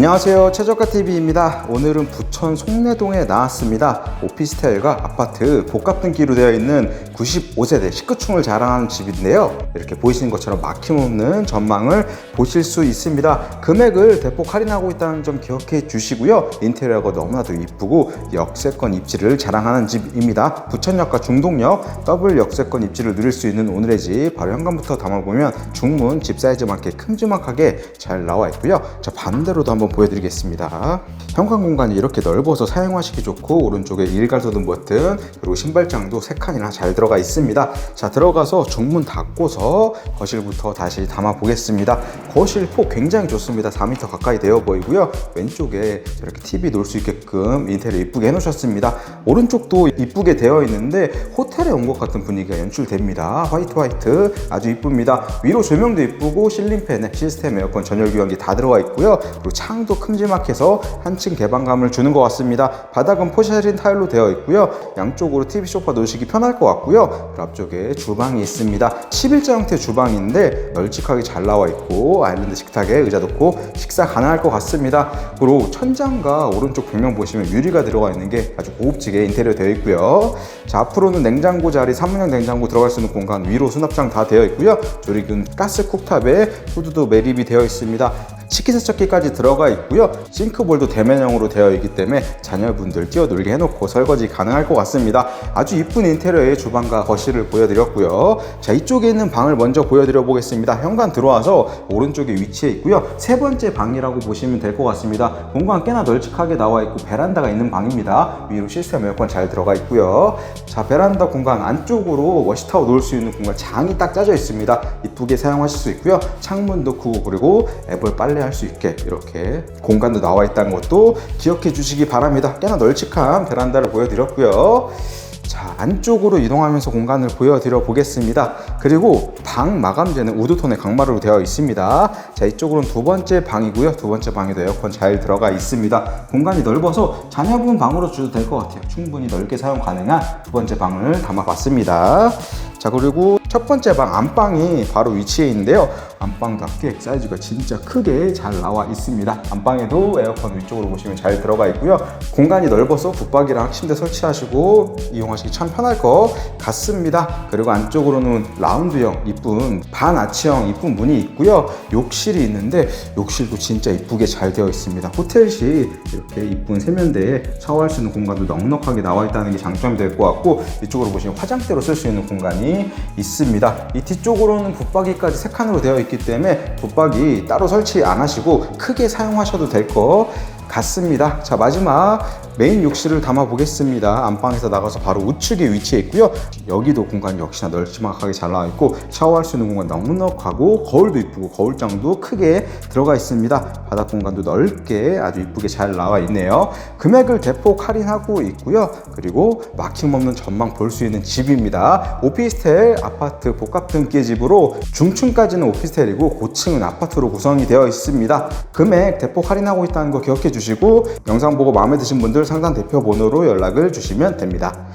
안녕하세요. 최저가TV입니다. 오늘은 부천 송내동에 나왔습니다. 오피스텔과 아파트 복합 등기로 되어 있는 95세대 19층을 자랑하는 집인데요. 이렇게 보이시는 것처럼 막힘없는 전망을 보실 수 있습니다. 금액을 대폭 할인하고 있다는 점 기억해 주시고요. 인테리어가 너무나도 이쁘고 역세권 입지를 자랑하는 집입니다. 부천역과 중동역 더블 역세권 입지를 누릴 수 있는 오늘의 집 바로 현관부터 담아보면 중문 집 사이즈 맞게 큼지막하게 잘 나와 있고요. 자 반대로도 한번 보여드리겠습니다. 현관 공간이 이렇게 넓어서 사용하시기 좋고 오른쪽에 일괄 소등 버튼 그리고 신발장도 세 칸이나 잘 들어가 있습니다. 자 들어가서 중문 닫고서 거실부터 다시 담아 보겠습니다 거실 폭 굉장히 좋습니다. 4m 가까이 되어 보이고요. 왼쪽에 이렇게 TV 놓을 수 있게끔 인테리어 이쁘게 해놓으셨습니다. 오른쪽도 이쁘게 되어 있는데 호텔에 온 것 같은 분위기가 연출됩니다. 화이트 화이트. 아주 이쁩니다. 위로 조명도 이쁘고 실링팬에 시스템 에어컨 전열 교환기 다 들어가 있고요. 그리고 창도 큼지막해서 한층 개방감을 주는 것 같습니다. 바닥은 포샤린 타일로 되어 있고요. 양쪽으로 TV 소파 놓으시기 편할 것 같고요. 앞쪽에 주방이 있습니다. 11자 형태 주방인데 널찍하게 잘 나와 있고 아일랜드 식탁에 의자 놓고 식사 가능할 것 같습니다. 그리고 천장과 오른쪽 벽면 보시면 유리가 들어가 있는 게 아주 고급지게 인테리어 되어 있고요. 자 앞으로는 냉장고 자리 3문형 냉장고 들어갈 수 있는 공간 위로 수납장 다 되어 있고요. 조리금 가스 쿡탑에 후드도 매립이 되어 있습니다 식기세척기까지 들어가 있고요. 싱크볼도 대면형으로 되어 있기 때문에 자녀분들 뛰어놀게 해놓고 설거지 가능할 것 같습니다. 아주 이쁜 인테리어의 주방과 거실을 보여드렸고요. 자 이쪽에 있는 방을 먼저 보여드려 보겠습니다. 현관 들어와서 오른쪽에 위치해 있고요. 세 번째 방이라고 보시면 될 것 같습니다. 공간 꽤나 널찍하게 나와 있고 베란다가 있는 방입니다. 위로 시스템 에어컨 잘 들어가 있고요. 자 베란다 공간 안쪽으로 워시타워 놓을 수 있는 공간 장이 딱 짜져 있습니다. 이쁘게 사용하실 수 있고요. 창문도 크고 그리고 애벌 빨래 할 수 있게 이렇게 공간도 나와 있다는 것도 기억해 주시기 바랍니다. 꽤나 널찍한 베란다를 보여드렸고요. 자 안쪽으로 이동하면서 공간을 보여드려 보겠습니다. 그리고 방 마감재는 우드톤의 강마루로 되어 있습니다. 자 이쪽으로는 두 번째 방이고요. 두 번째 방에도 에어컨 잘 들어가 있습니다. 공간이 넓어서 자녀분 방으로 줘도 될 것 같아요. 충분히 넓게 사용 가능한 두 번째 방을 담아봤습니다. 자 그리고 첫 번째 방 안방이 바로 위치해 있는데요 안방답게 사이즈가 진짜 크게 잘 나와 있습니다. 안방에도 에어컨 위쪽으로 보시면 잘 들어가 있고요. 공간이 넓어서 붙박이랑 침대 설치하시고 이용하시기 참 편할 것 같습니다. 그리고 안쪽으로는 라운드형 이쁜 반아치형 이쁜 문이 있고요. 욕실이 있는데 욕실도 진짜 이쁘게 잘 되어 있습니다. 호텔식 이렇게 이쁜 세면대에 샤워할 수 있는 공간도 넉넉하게 나와 있다는 게 장점이 될 것 같고 이쪽으로 보시면 화장대로 쓸 수 있는 공간이 있습니다. 이 뒤쪽으로는 붙박이까지 세 칸으로 되어 있기 때문에 붙박이 따로 설치 안 하시고 크게 사용하셔도 될것 같습니다. 자 마지막 메인 욕실을 담아 보겠습니다. 안방에서 나가서 바로 우측에 위치해 있고요. 여기도 공간이 역시나 널찍하게 잘 나와 있고 샤워할 수 있는 공간 넉넉하고 거울도 이쁘고 거울장도 크게 들어가 있습니다. 바닥 공간도 넓게 아주 이쁘게 잘 나와 있네요. 금액을 대폭 할인하고 있고요. 그리고 막힘없는 전망 볼 수 있는 집입니다. 오피스텔 아파트 복합 등기 집으로 중층까지는 오피스텔이고 고층은 아파트로 구성이 되어 있습니다. 금액 대폭 할인하고 있다는 거 기억해 주 시고 영상 보고 마음에 드신 분들 상단 대표 번호로 연락을 주시면 됩니다.